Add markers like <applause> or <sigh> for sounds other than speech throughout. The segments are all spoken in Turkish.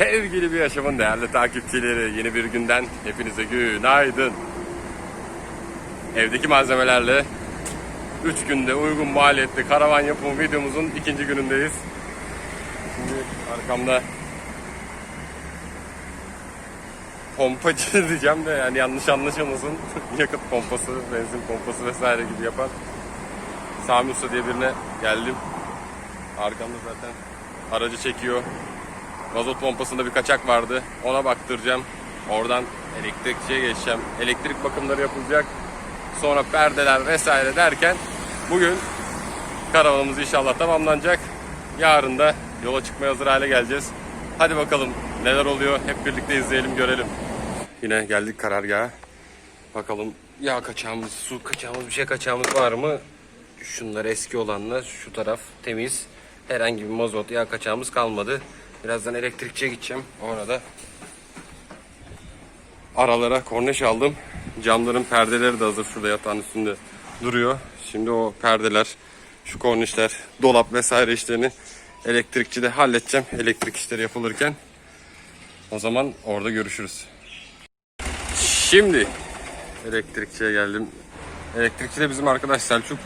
Sevgili bir yaşamın değerli takipçileri yeni bir günden hepinize günaydın. Evdeki malzemelerle 3 günde uygun maliyetli karavan yapımı videomuzun ikinci günündeyiz. Şimdi arkamda pompacı diyeceğim <laughs> de yani yanlış anlaşılmasın. <laughs> Yakıt pompası, benzin pompası vesaire gibi yapan Sami Usta diye birine geldim. Arkamda zaten aracı çekiyor. Mazot pompasında bir kaçak vardı. Ona baktıracağım. Oradan elektrikçiye geçeceğim. Elektrik bakımları yapılacak. Sonra perdeler vesaire derken bugün karavanımız inşallah tamamlanacak. Yarın da yola çıkmaya hazır hale geleceğiz. Hadi bakalım neler oluyor hep birlikte izleyelim görelim. Yine geldik karargaha. Bakalım yağ kaçağımız, su kaçağımız, bir şey kaçağımız var mı? Şunlar eski olanlar, şu taraf temiz. Herhangi bir mazot, yağ kaçağımız kalmadı. Birazdan elektrikçiye gideceğim. Orada aralara korneş aldım. Camların perdeleri de hazır şurada yatağın üstünde duruyor. Şimdi o perdeler, şu kornişler, dolap vesaire işlerini elektrikçide halledeceğim. Elektrik işleri yapılırken. O zaman orada görüşürüz. Şimdi elektrikçiye geldim. Elektrikçi de bizim arkadaş Selçuk.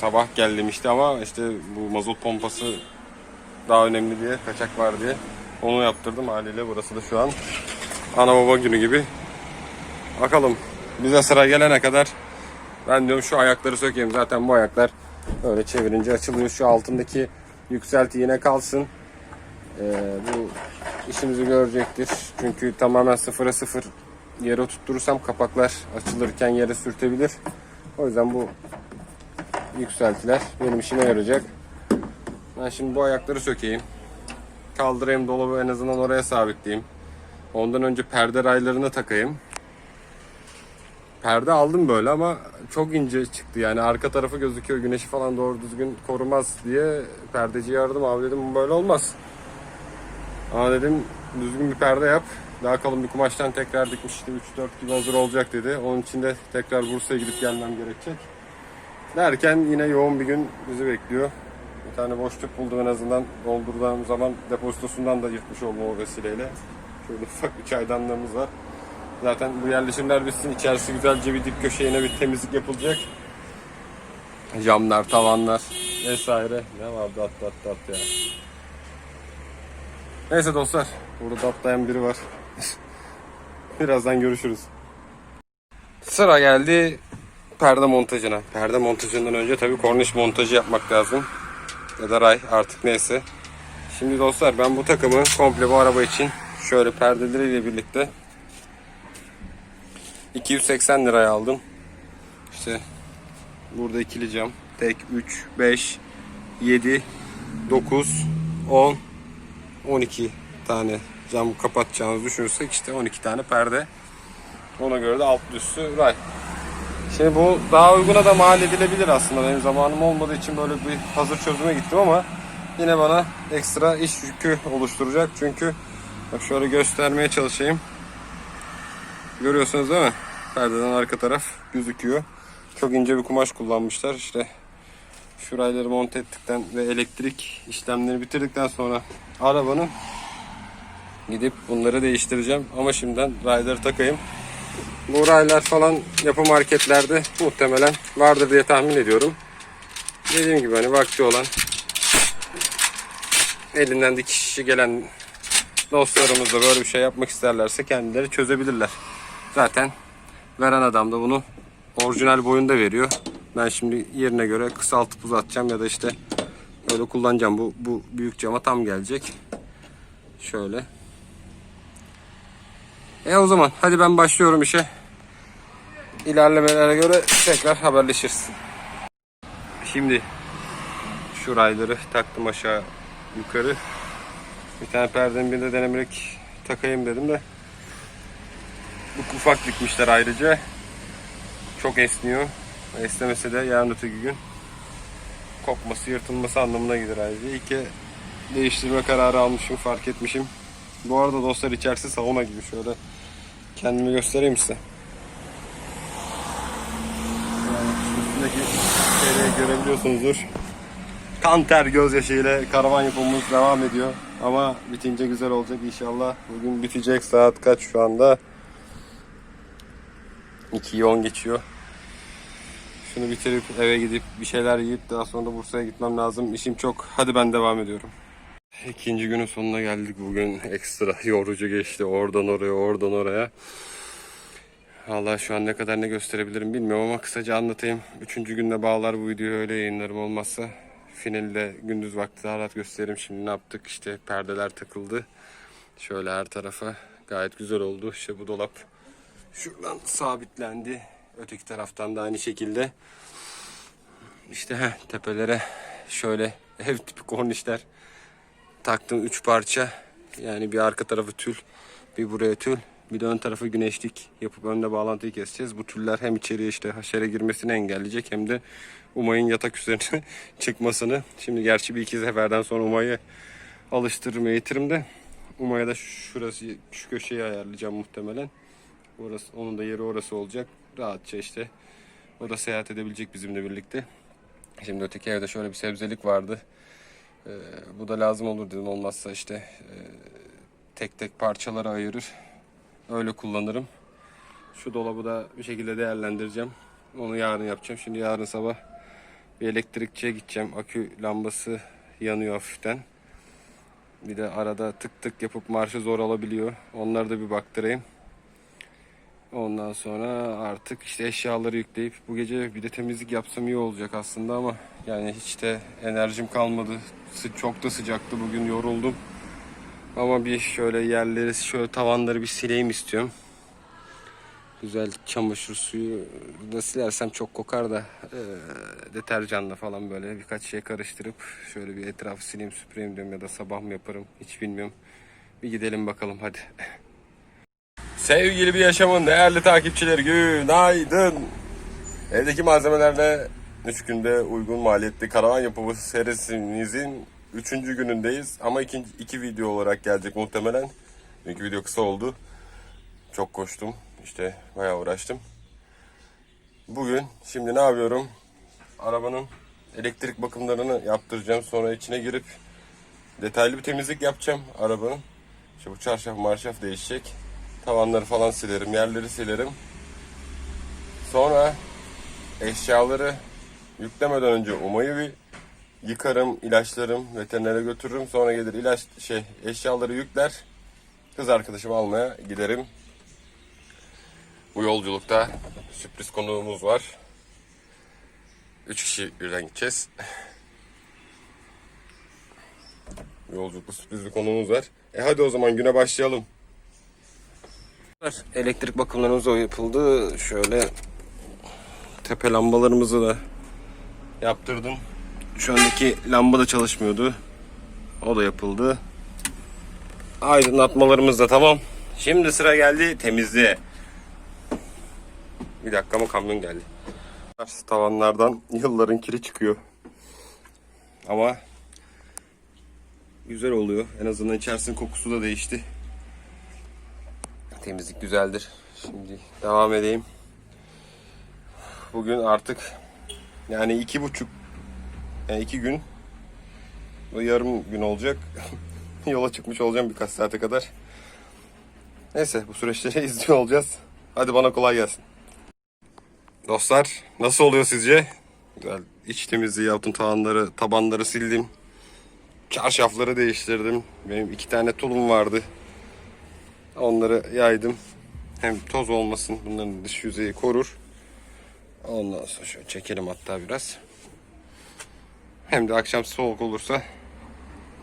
Sabah geldim işte ama işte bu mazot pompası daha önemli diye kaçak var diye onu yaptırdım haliyle. Burası da şu an ana baba günü gibi. Bakalım bize sıra gelene kadar ben diyorum şu ayakları sökeyim. Zaten bu ayaklar öyle çevirince açılıyor. Şu altındaki yükselti yine kalsın. Ee, bu işimizi görecektir. Çünkü tamamen sıfıra sıfır yere oturturursam kapaklar açılırken yere sürtebilir. O yüzden bu yükseltiler benim işime yarayacak ben şimdi bu ayakları sökeyim. Kaldırayım dolabı en azından oraya sabitleyeyim. Ondan önce perde raylarını takayım. Perde aldım böyle ama çok ince çıktı yani arka tarafı gözüküyor güneşi falan doğru düzgün korumaz diye perdeciye aradım abi dedim böyle olmaz. Ama dedim düzgün bir perde yap. Daha kalın bir kumaştan tekrar dikmişti 3-4 gibi hazır olacak dedi. Onun için de tekrar Bursa'ya gidip gelmem gerekecek. Derken yine yoğun bir gün bizi bekliyor. Bir tane boşluk buldum en azından doldurduğum zaman depozitosundan da yırtmış oldum o vesileyle. Şöyle ufak bir çaydanlığımız var. Zaten bu yerleşimler bitsin içerisi güzelce bir dip köşeğine bir temizlik yapılacak. Camlar, tavanlar vesaire. Ne vardı at at at ya. Neyse dostlar burada atlayan biri var. <laughs> Birazdan görüşürüz. Sıra geldi perde montajına. Perde montajından önce tabii korniş montajı yapmak lazım ya da ray artık neyse. Şimdi dostlar ben bu takımı komple bu araba için şöyle perdeleriyle birlikte 280 liraya aldım. İşte burada ikili cam. Tek 3, 5, 7, 9, 10, 12 tane cam kapatacağınızı düşünürsek işte 12 tane perde. Ona göre de alt üstü ray. Şimdi bu daha uyguna da mal edilebilir aslında. Benim zamanım olmadığı için böyle bir hazır çözüme gittim ama yine bana ekstra iş yükü oluşturacak. Çünkü bak şöyle göstermeye çalışayım. Görüyorsunuz değil mi? Perdeden arka taraf gözüküyor. Çok ince bir kumaş kullanmışlar. İşte şu rayları monte ettikten ve elektrik işlemlerini bitirdikten sonra arabanın gidip bunları değiştireceğim. Ama şimdiden rayları takayım. Bu raylar falan yapı marketlerde muhtemelen vardır diye tahmin ediyorum. Dediğim gibi hani vakti olan elinden dikiş işi gelen dostlarımız da böyle bir şey yapmak isterlerse kendileri çözebilirler. Zaten veren adam da bunu orijinal boyunda veriyor. Ben şimdi yerine göre kısaltıp uzatacağım ya da işte böyle kullanacağım. Bu, bu büyük cama tam gelecek. Şöyle. E o zaman hadi ben başlıyorum işe. İlerlemelere göre tekrar haberleşiriz. Şimdi şu rayları taktım aşağı yukarı. Bir tane perdenin birinde denemelik takayım dedim de bu ufak dikmişler ayrıca. Çok esniyor. Esnemese de yarın öteki gün kopması, yırtılması anlamına gelir ayrıca. İyi ki değiştirme kararı almışım, fark etmişim. Bu arada dostlar içerisi sauna gibi şöyle kendimi göstereyim size. Üstündeki şeyleri görebiliyorsunuzdur. Kan ter gözyaşı ile karavan yapımımız devam ediyor. Ama bitince güzel olacak inşallah. Bugün bitecek saat kaç şu anda? 2'yi 10 geçiyor. Şunu bitirip eve gidip bir şeyler yiyip daha sonra da Bursa'ya gitmem lazım. İşim çok. Hadi ben devam ediyorum. İkinci günün sonuna geldik. Bugün ekstra yorucu geçti. Oradan oraya, oradan oraya. Allah şu an ne kadar ne gösterebilirim bilmiyorum ama kısaca anlatayım. Üçüncü günde bağlar bu videoyu öyle yayınlarım olmazsa. Finali de gündüz vakti rahat gösteririm. Şimdi ne yaptık? İşte perdeler takıldı. Şöyle her tarafa gayet güzel oldu. İşte bu dolap şuradan sabitlendi. Öteki taraftan da aynı şekilde. İşte heh, tepelere şöyle <laughs> ev tipi kornişler taktım 3 parça. Yani bir arka tarafı tül, bir buraya tül, bir de ön tarafı güneşlik yapıp önde bağlantıyı keseceğiz. Bu tüller hem içeriye işte haşere girmesini engelleyecek hem de Umay'ın yatak üzerine <laughs> çıkmasını. Şimdi gerçi bir iki seferden sonra Umay'ı alıştırırım, eğitirim de Umay'a da şurası, şu köşeyi ayarlayacağım muhtemelen. Orası, onun da yeri orası olacak. Rahatça işte o da seyahat edebilecek bizimle birlikte. Şimdi öteki evde şöyle bir sebzelik vardı. Ee, bu da lazım olur dedim. Olmazsa işte e, tek tek parçalara ayırır. Öyle kullanırım. Şu dolabı da bir şekilde değerlendireceğim. Onu yarın yapacağım. Şimdi yarın sabah bir elektrikçiye gideceğim. Akü lambası yanıyor hafiften. Bir de arada tık tık yapıp marşı zor alabiliyor. Onları da bir baktırayım. Ondan sonra artık işte eşyaları yükleyip bu gece bir de temizlik yapsam iyi olacak aslında ama yani hiç de enerjim kalmadı. Çok da sıcaktı bugün yoruldum. Ama bir şöyle yerleri, şöyle tavanları bir sileyim istiyorum. Güzel çamaşır suyu da silersem çok kokar da eee, deterjanla falan böyle birkaç şey karıştırıp şöyle bir etrafı sileyim süpüreyim diyorum ya da sabah mı yaparım hiç bilmiyorum. Bir gidelim bakalım hadi. <laughs> Sevgili bir yaşamın değerli takipçileri günaydın. Evdeki malzemelerle 3 günde uygun maliyetli karavan yapımı serimizin 3. günündeyiz. Ama ikinci, iki video olarak gelecek muhtemelen. Çünkü video kısa oldu. Çok koştum. İşte bayağı uğraştım. Bugün şimdi ne yapıyorum? Arabanın elektrik bakımlarını yaptıracağım. Sonra içine girip detaylı bir temizlik yapacağım arabanın. İşte bu çarşaf marşaf değişecek. Tavanları falan silerim, yerleri silerim. Sonra eşyaları yüklemeden önce umayı bir yıkarım, ilaçlarım, veterinere götürürüm. Sonra gelir ilaç şey eşyaları yükler. Kız arkadaşımı almaya giderim. Bu yolculukta sürpriz konuğumuz var. Üç kişi birden gideceğiz. Yolculukta sürpriz bir konuğumuz var. E hadi o zaman güne başlayalım. Elektrik bakımlarımız o yapıldı. Şöyle tepe lambalarımızı da yaptırdım. Şu andaki lamba da çalışmıyordu. O da yapıldı. Aydınlatmalarımız da tamam. Şimdi sıra geldi temizliğe. Bir dakika ama kamyon geldi. Tavanlardan yılların kiri çıkıyor. Ama güzel oluyor. En azından içerisinin kokusu da değişti. Temizlik güzeldir. Şimdi devam edeyim. Bugün artık yani iki buçuk yani iki gün bu yarım gün olacak. <laughs> Yola çıkmış olacağım birkaç saate kadar. Neyse bu süreçleri <laughs> izliyor olacağız. Hadi bana kolay gelsin. Dostlar nasıl oluyor sizce? Güzel iç temizliği yaptım tavanları, tabanları sildim. Çarşafları değiştirdim. Benim iki tane tulum vardı. Onları yaydım. Hem toz olmasın. Bunların dış yüzeyi korur. Ondan sonra şöyle çekelim hatta biraz. Hem de akşam soğuk olursa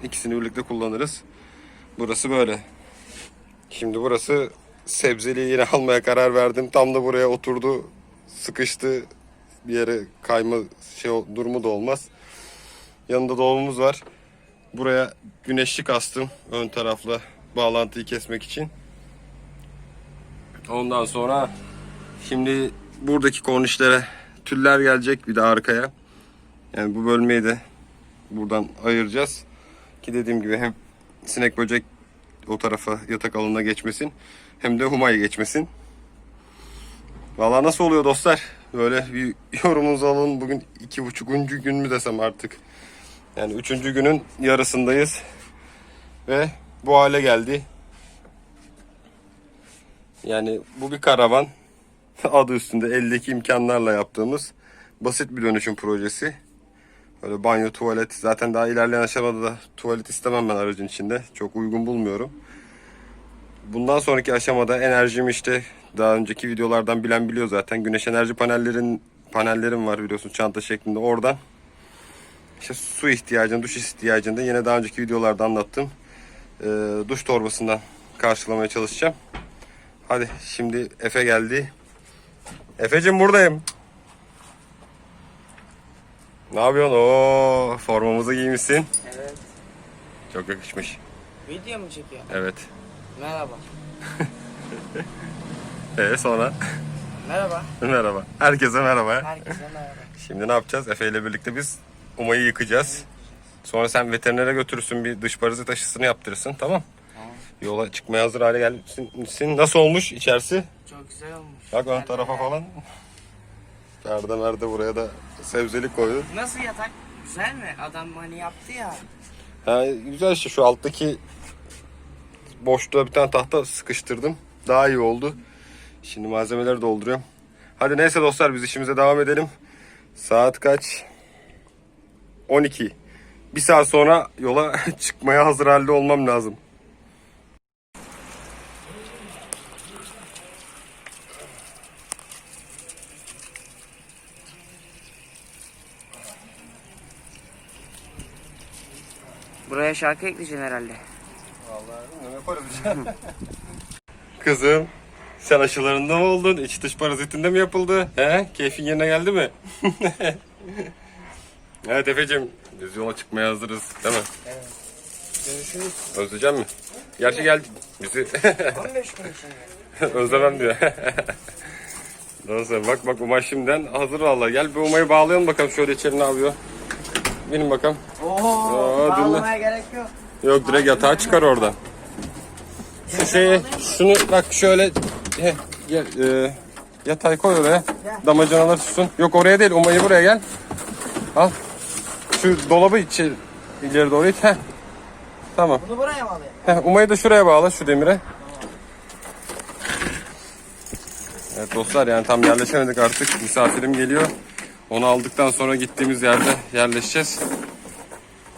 ikisini birlikte kullanırız. Burası böyle. Şimdi burası sebzeliği yine <laughs> almaya karar verdim. Tam da buraya oturdu. Sıkıştı. Bir yere kayma şey durumu da olmaz. Yanında dolabımız var. Buraya güneşlik astım ön tarafla bağlantıyı kesmek için. Ondan sonra şimdi buradaki kornişlere tüller gelecek bir de arkaya. Yani bu bölmeyi de buradan ayıracağız. Ki dediğim gibi hem sinek böcek o tarafa yatak alanına geçmesin hem de humay geçmesin. Valla nasıl oluyor dostlar? Böyle bir <laughs> yorumunuzu alın. Bugün iki buçukuncu gün mü desem artık. Yani üçüncü günün yarısındayız. Ve bu hale geldi. Yani bu bir karavan. <laughs> Adı üstünde eldeki imkanlarla yaptığımız basit bir dönüşüm projesi. Böyle banyo, tuvalet. Zaten daha ilerleyen aşamada da tuvalet istemem ben aracın içinde. Çok uygun bulmuyorum. Bundan sonraki aşamada enerjim işte daha önceki videolardan bilen biliyor zaten. Güneş enerji panellerin panellerim var biliyorsun çanta şeklinde. Oradan işte su ihtiyacını, duş ihtiyacını da yine daha önceki videolarda anlattım. Ee, duş torbasından karşılamaya çalışacağım. Hadi şimdi Efe geldi. Efe'cim buradayım. Ne yapıyorsun? Oo, formamızı giymişsin. Evet. Çok yakışmış. Video mu çekiyor? Evet. Merhaba. <laughs> Ee sonra? Merhaba. merhaba. Herkese merhaba. Herkese merhaba. Şimdi ne yapacağız? Efe ile birlikte biz Umay'ı yıkacağız. Sonra sen veterinere götürürsün bir dış parazit aşısını yaptırırsın tamam? Yola çıkmaya hazır hale gelsin. Nasıl olmuş içerisi? Çok güzel olmuş. Bak ön tarafa falan. Perde merde buraya da sebzelik koydu. Nasıl yatak? Güzel mi? Adam hani yaptı ya. Ha, güzel işte şu alttaki boşluğa bir tane tahta sıkıştırdım. Daha iyi oldu. Şimdi malzemeleri dolduruyorum. Hadi neyse dostlar biz işimize devam edelim. Saat kaç? 12. Bir saat sonra yola <laughs> çıkmaya hazır halde olmam lazım. Buraya şarkı ekleyeceksin herhalde. Vallahi ne yaparız Kızım sen aşılarında mı oldun? İç dış parazitinde mi yapıldı? He? Keyfin yerine geldi mi? <laughs> evet Efe'cim biz yola çıkmaya hazırız değil mi? Evet. Görüşürüz. Özleyecek mi? Gerçi gel bizi 15 gün içinde. özlemem diyor. Doğru. Bak bak Umay şimdiden hazır valla. Gel bir Umay'ı bağlayalım bakalım şöyle içeri ne yapıyor. Benim bakalım. Oo, dinle. bağlamaya gerek yok. Yok direkt yatağa çıkar oradan. Şu şeyi, şunu bak şöyle he, gel, e, yatağı koy oraya. Damacanalar tutsun. Yok oraya değil, Umay'ı buraya gel. Al. Şu dolabı içeri, ileri doğru it. Heh. Tamam. Bunu buraya mı alayım? Heh, Umay'ı da şuraya bağla, şu demire. Evet dostlar yani tam yerleşemedik artık. Misafirim geliyor. Onu aldıktan sonra gittiğimiz yerde yerleşeceğiz.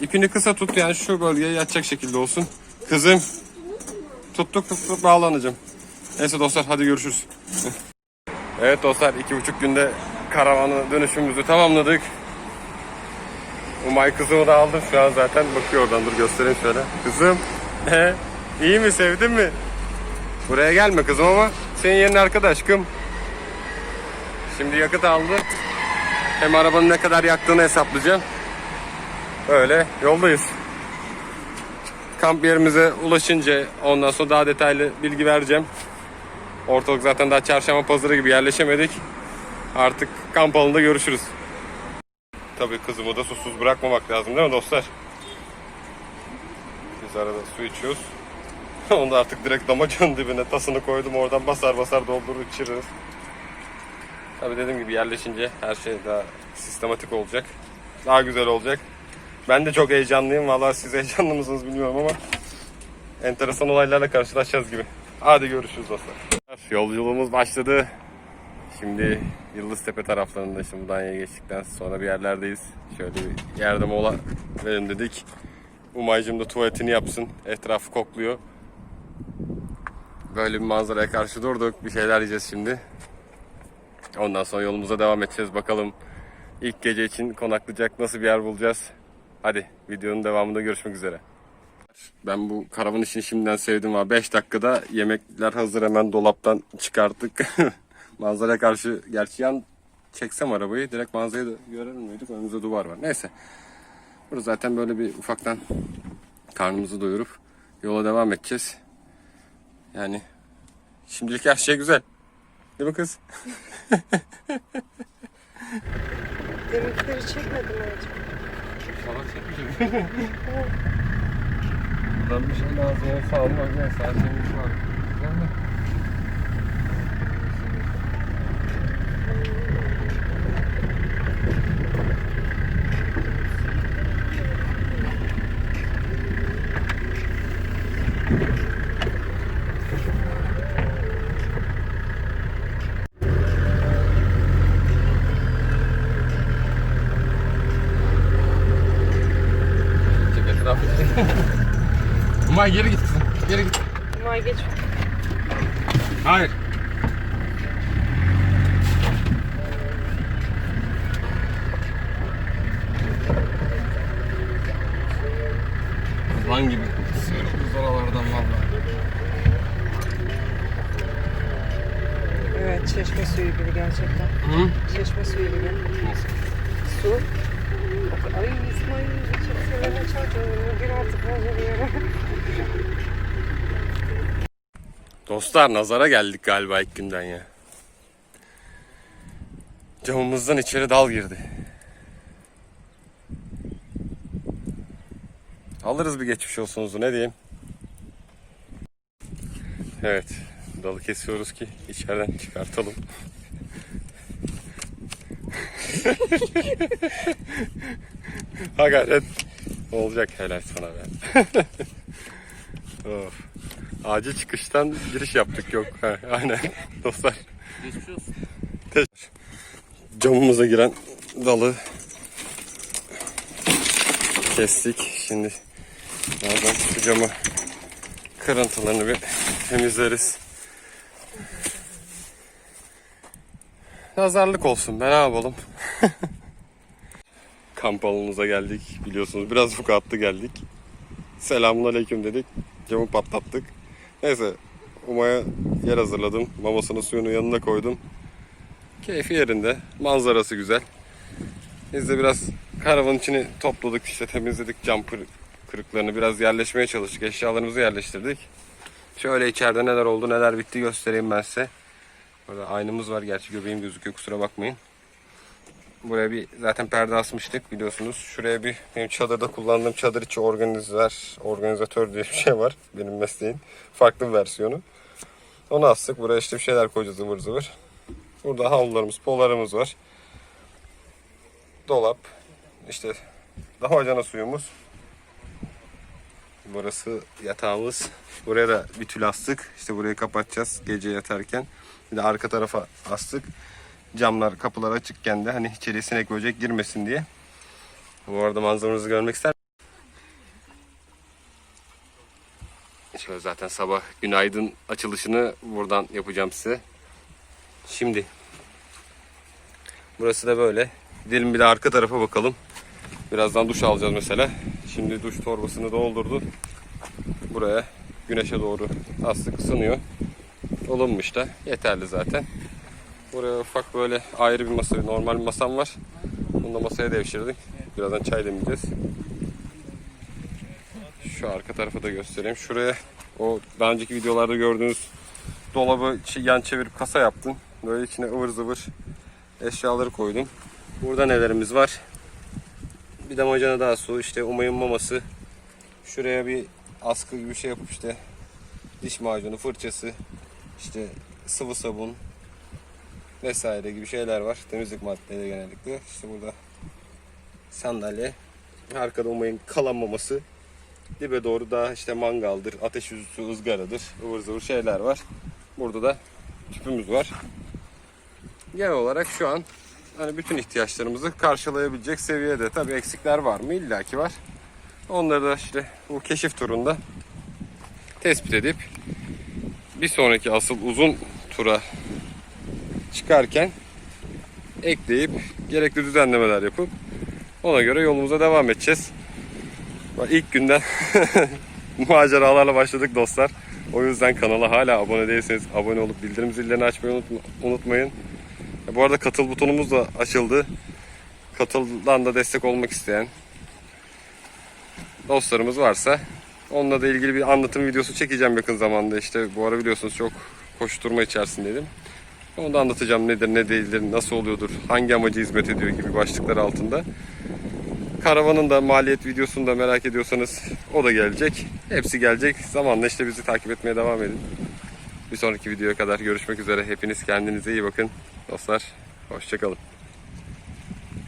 İpini kısa tut yani şu bölgeye yatacak şekilde olsun. Kızım. Tuttuk tuttuk bağlanacağım. Neyse dostlar hadi görüşürüz. evet dostlar iki buçuk günde karavanı dönüşümümüzü tamamladık. Umay kızımı da aldım şu an zaten bakıyor oradan dur göstereyim şöyle. Kızım iyi mi sevdin mi? Buraya gelme kızım ama senin yerine arkada aşkım. Şimdi yakıt aldı. Hem arabanın ne kadar yaktığını hesaplayacağım. Öyle yoldayız. Kamp yerimize ulaşınca ondan sonra daha detaylı bilgi vereceğim. Ortalık zaten daha çarşamba pazarı gibi yerleşemedik. Artık kamp alanında görüşürüz. Tabii kızımı da susuz bırakmamak lazım değil mi dostlar? Biz arada su içiyoruz. <laughs> Onu da artık direkt damacanın dibine tasını koydum oradan basar basar doldurur içiririz. Tabii dediğim gibi yerleşince her şey daha sistematik olacak. Daha güzel olacak. Ben de çok heyecanlıyım. Vallahi siz heyecanlı mısınız bilmiyorum ama enteresan olaylarla karşılaşacağız gibi. Hadi görüşürüz dostlar. Yolculuğumuz başladı. Şimdi Yıldıztepe taraflarında işte Mudanya'ya geçtikten sonra bir yerlerdeyiz. Şöyle bir yerde mola verelim dedik. Umaycım da tuvaletini yapsın. Etrafı kokluyor. Böyle bir manzaraya karşı durduk. Bir şeyler yiyeceğiz şimdi. Ondan sonra yolumuza devam edeceğiz. Bakalım ilk gece için konaklayacak nasıl bir yer bulacağız. Hadi videonun devamında görüşmek üzere. Ben bu karavan işini şimdiden sevdim var. 5 dakikada yemekler hazır hemen dolaptan çıkarttık. <laughs> Manzaraya karşı gerçi yan çeksem arabayı direkt manzarayı da görür müydük? Önümüzde duvar var. Neyse. Burada zaten böyle bir ufaktan karnımızı doyurup yola devam edeceğiz. Yani şimdilik her şey güzel. Değil mi kız? Deminkileri çekmedim acaba. Salak çekmişim. Buradan bir şey lazım almaz ya. Sadece bir şey var. Güzel mi? Çeşme suyu gibi gerçekten. Hı? Çeşme suyu gibi. Su. Ay İsmail çok severim çocuğum. Bir artık bozuluyorum. Dostlar nazara geldik galiba ilk günden ya. Camımızdan içeri dal girdi. Alırız bir geçmiş olsunuzu ne diyeyim. Evet dalı kesiyoruz ki içeriden çıkartalım. <laughs> ha gayret. Olacak helal sana be. <laughs> of. Acil çıkıştan giriş yaptık yok. Ha, aynen <laughs> dostlar. Geçmiş olsun. Camımıza giren dalı kestik. Şimdi birazdan şu camı kırıntılarını bir temizleriz. Nazarlık olsun be ne yapalım. Kamp alanımıza geldik biliyorsunuz biraz vukuatlı geldik. Selamun aleyküm dedik. Camı patlattık. Neyse Uma'ya yer hazırladım. Mamasını suyunu yanına koydum. Keyfi yerinde. Manzarası güzel. Biz de biraz karavanın içini topladık işte temizledik cam kır- kırıklarını biraz yerleşmeye çalıştık. Eşyalarımızı yerleştirdik. Şöyle içeride neler oldu neler bitti göstereyim ben size. Burada aynamız var gerçi göbeğim gözüküyor kusura bakmayın. Buraya bir zaten perde asmıştık biliyorsunuz. Şuraya bir benim çadırda kullandığım çadır içi organizer, organizatör diye bir şey var benim mesleğin. Farklı bir versiyonu. Onu astık. Buraya işte bir şeyler koyacağız ıvır zıvır. Burada havlularımız, polarımız var. Dolap. İşte damacana suyumuz. Burası yatağımız. Buraya da bir tül astık. İşte burayı kapatacağız gece yatarken. Bir de arka tarafa astık. Camlar, kapılar açıkken de hani içeriye sinek böcek girmesin diye. Bu arada manzaramızı görmek ister Şöyle zaten sabah günaydın açılışını buradan yapacağım size. Şimdi burası da böyle. Gidelim bir de arka tarafa bakalım. Birazdan duş alacağız mesela. Şimdi duş torbasını doldurdu. Buraya güneşe doğru astık ısınıyor. Olunmuş da yeterli zaten. Buraya ufak böyle ayrı bir masa, normal bir masam var. Bunu da masaya devşirdik. Birazdan çay demleyeceğiz. Şu arka tarafı da göstereyim. Şuraya o daha önceki videolarda gördüğünüz dolabı yan çevirip kasa yaptım. Böyle içine ıvır zıvır eşyaları koydum. Burada nelerimiz var? Bir damacana daha su, işte umayın maması. Şuraya bir askı gibi bir şey yapıp işte diş macunu, fırçası, işte sıvı sabun vesaire gibi şeyler var. Temizlik maddeleri genellikle. İşte burada sandalye, arkada umayın kalan maması. Dibe doğru daha işte mangaldır, ateş yüzüsü ızgaradır, ıvır zıvır şeyler var. Burada da tüpümüz var. Genel olarak şu an hani bütün ihtiyaçlarımızı karşılayabilecek seviyede. Tabii eksikler var mı? İlla ki var. Onları da işte bu keşif turunda tespit edip bir sonraki asıl uzun tura çıkarken ekleyip gerekli düzenlemeler yapıp ona göre yolumuza devam edeceğiz. İlk günden <laughs> maceralarla başladık dostlar. O yüzden kanala hala abone değilseniz abone olup bildirim zillerini açmayı unutma- unutmayın. Bu arada katıl butonumuz da açıldı. Katıldan da destek olmak isteyen dostlarımız varsa onunla da ilgili bir anlatım videosu çekeceğim yakın zamanda. İşte bu ara biliyorsunuz çok koşturma içerisindeydim. Onu da anlatacağım nedir ne değildir, nasıl oluyordur, hangi amacı hizmet ediyor gibi başlıklar altında. Karavanın da maliyet videosunu da merak ediyorsanız o da gelecek. Hepsi gelecek. Zamanla işte bizi takip etmeye devam edin. Bir sonraki videoya kadar görüşmek üzere. Hepiniz kendinize iyi bakın. Dostlar hoşçakalın.